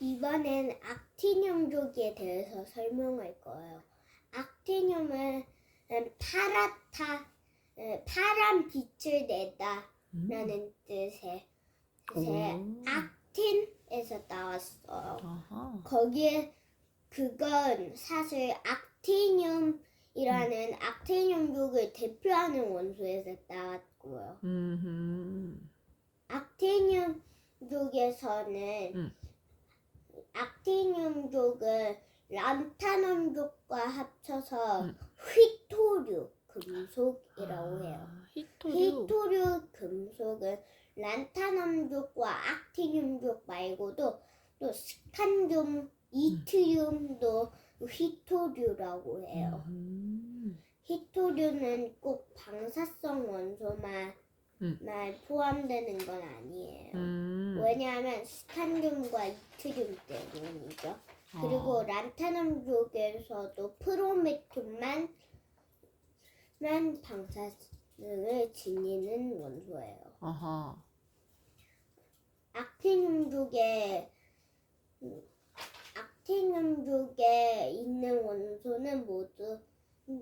이번엔 악티늄족에 대해서 설명할 거예요. 악티늄은 음, 파랗다, 음, 파란 빛을 내다라는 뜻의 뜻의 오. 악틴에서 나왔어요. 아하. 거기에 그건 사실 악티늄이라는 악티늄족을 대표하는 원소에서 나왔고요. 음. 악티늄족에서는 음. 악티늄족을 란타늄족과 합쳐서 음. 휘토류 금속이라고 해요. 아, 히토류. 히토류 금속은 란타늄족과 악티늄족 말고도 또 스칸듐, 이트륨도 히토류라고 해요. 음. 히토류는 꼭 방사성 원소만 음. 만 포함되는 건 아니에요. 음. 왜냐하면 스칸듐과 이트륨 때문이죠. 그리고 아. 란타늄 쪽에서도 프로메튬만 만 방사능을 지니는 원소예요. 아하. 악티늄 쪽에 음, 악티늄 쪽에 있는 원소는 모두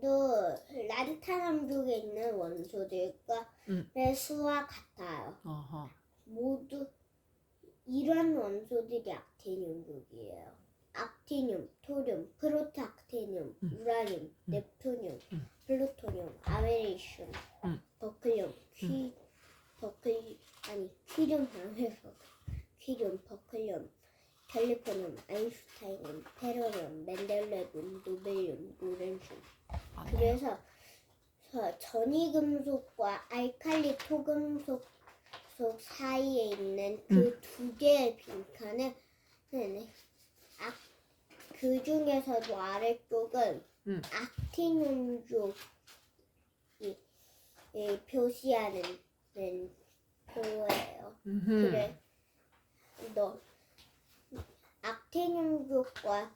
또 란타늄 쪽에 있는 원소들과 음. 수와 같아요. 아하. 모두 이런 원소들이 악티늄족이에요. 악티늄, 토륨, 프로토악티늄, 음. 우라늄, 넵투늄, 음. 플루토늄, 아메리슘, 음. 버클륨, 퀴, 버클 아니 퀴륨 방에서 퀴륨, 버클륨, 캘리포늄, 아인슈타인륨, 페로늄, 멘델레뵴, 노벨륨, 로렌슘. 아, 그래서 저- 전이금속과 알칼리 토금속 속 사이에 있는 그 두 개의 빈칸은 악, 그 중에서도 아래쪽은 음. 악티늄족이 이 표시하는 는 표예요. 음흠. 그래. 너 악티늄족과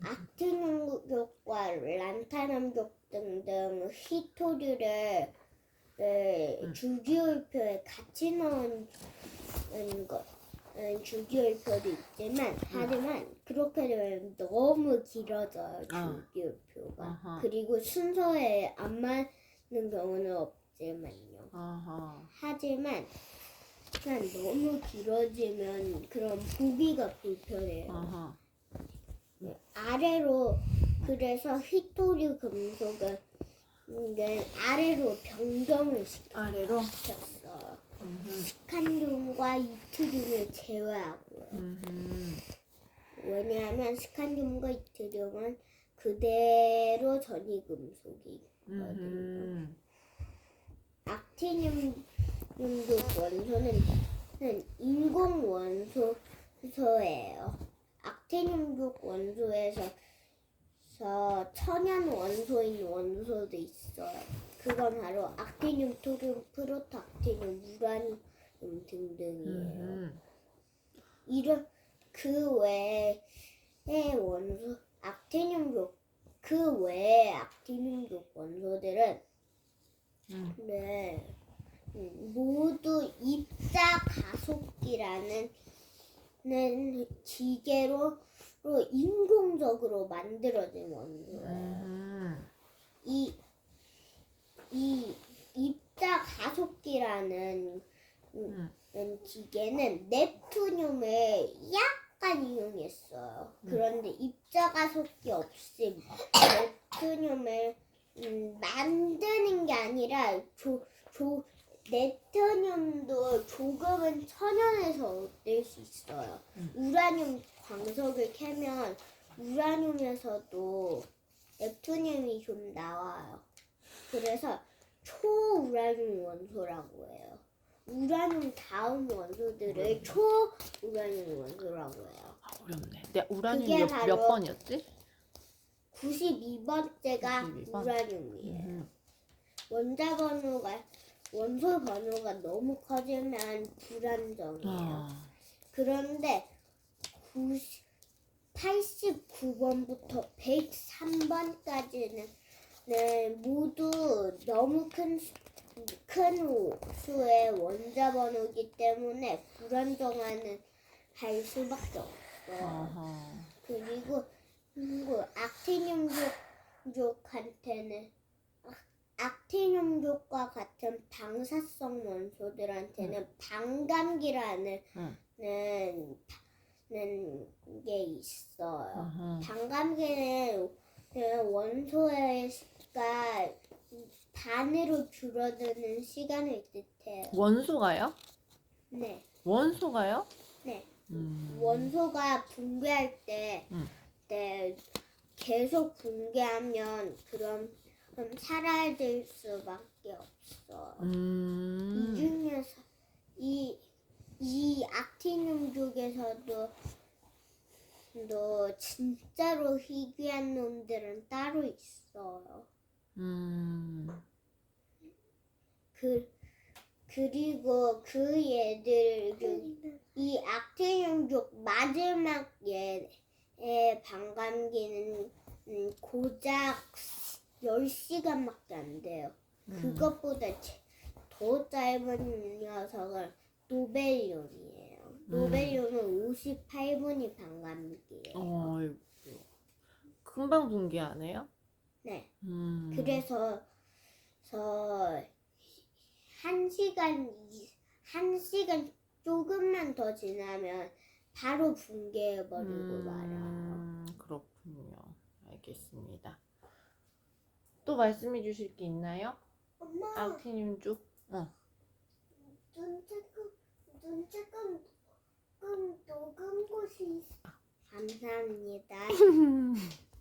악티늄족과 란타늄족 등등 히토류를 을 음. 주기율표에 같이 넣은 것 음, 주기율표도 있지만 하지만 그렇게 되면 너무 길어져요 아. 주기율표가 아하. 그리고 순서에 안 맞는 경우는 없지만요. 아하. 하지만 난 너무 길어지면 그런 보기가 불편해요. 아하. 아래로 그래서 히토류 금속은 이게 아래로 변경을 아래로. 시켰어요. 음흠. 스칸듐과 이트륨을 제외하고요. 음흠. 왜냐하면 스칸듐과 이트륨은 그대로 전이 금속이거든요. 음흠. 악티늄 족 원소는 는 인공 원소예요. 악티늄족 원소에서 서 천연 원소인 원소도 있어요. 그건 바로 악티늄, 토륨, 프로토악티늄, 우라늄 등등이에요. 음흠. 이런 그 외의 원소 악티늄족 그 외의 악티늄족 원소들은 음. 네 음, 모두 입자 가속기라는 는 기계로 로 인공적으로 만들어진 원소예요. 음흠. 이, 이 입자 가속기라는 음. 음, 기계는 넵투늄을 약간 이용했어요. 음. 그런데 입자 가속기 없이 넵투늄을 음, 만드는 게 아니라 조, 조, 네트늄도 조금은 천연에서 얻을 수 있어요. 음. 우라늄 광석을 캐면 우라늄에서도 넵투늄이 좀 나와요. 그래서 초우라늄 원소라고 해요. 우라늄 다음 원소들을 초우라늄 원소라고 해요. 아, 어렵네. 내 우라늄 그게 몇, 바로- 몇 번이었지? 92번째가 92번? 우라늄이에요. 음. 원자 번호가 원소 번호가 너무 커지면 불안정해요. 아. 그런데 90, 89번부터 103번까지는 네, 모두 너무 큰, 수- 큰 수의 원자 번호이기 때문에 불안정하는 할 수밖에 없어요. 어허. 그리고 그리고 악티늄족족한테는 악티늄족과 같은 방사성 원소들한테는 방감기라는 응. 는, 는 게 있어요. 어허. 방감기는 그 원소가 반으로 줄어드는 시간을 뜻해요. 원소가요? 네, 원소가요? 네. 음. 원소가 붕괴할 때, 음. 때 계속 붕괴하면 그럼 그럼 사라질 수밖에 없어요. 이 음. 중에서 이, 이 악티늄 쪽에서도 또 진짜로 희귀한 놈들은 따로 있어요. 음. 그 그리고 그 얘들 중이 악티늄족 마지막 얘의 반감기는 음, 고작 10시간밖에 안 돼요. 음. 그것보다 제- 더 짧은 녀석은 노벨륨이에요. 노벨륨은 58분이 반감기예요. 어이구. 금방 붕괴하네요. 네. 음. 그래서 서한 시간 이- 한 시간 조금만 더 지나면 바로 붕괴해버리고 말아요. 음, 그렇군요. 알겠습니다. 또 말씀해 주실 게 있나요? 엄마, 악티늄 쪽? 어. 눈 조금 눈 조금 조금 녹은 곳이 있어. 감사합니다.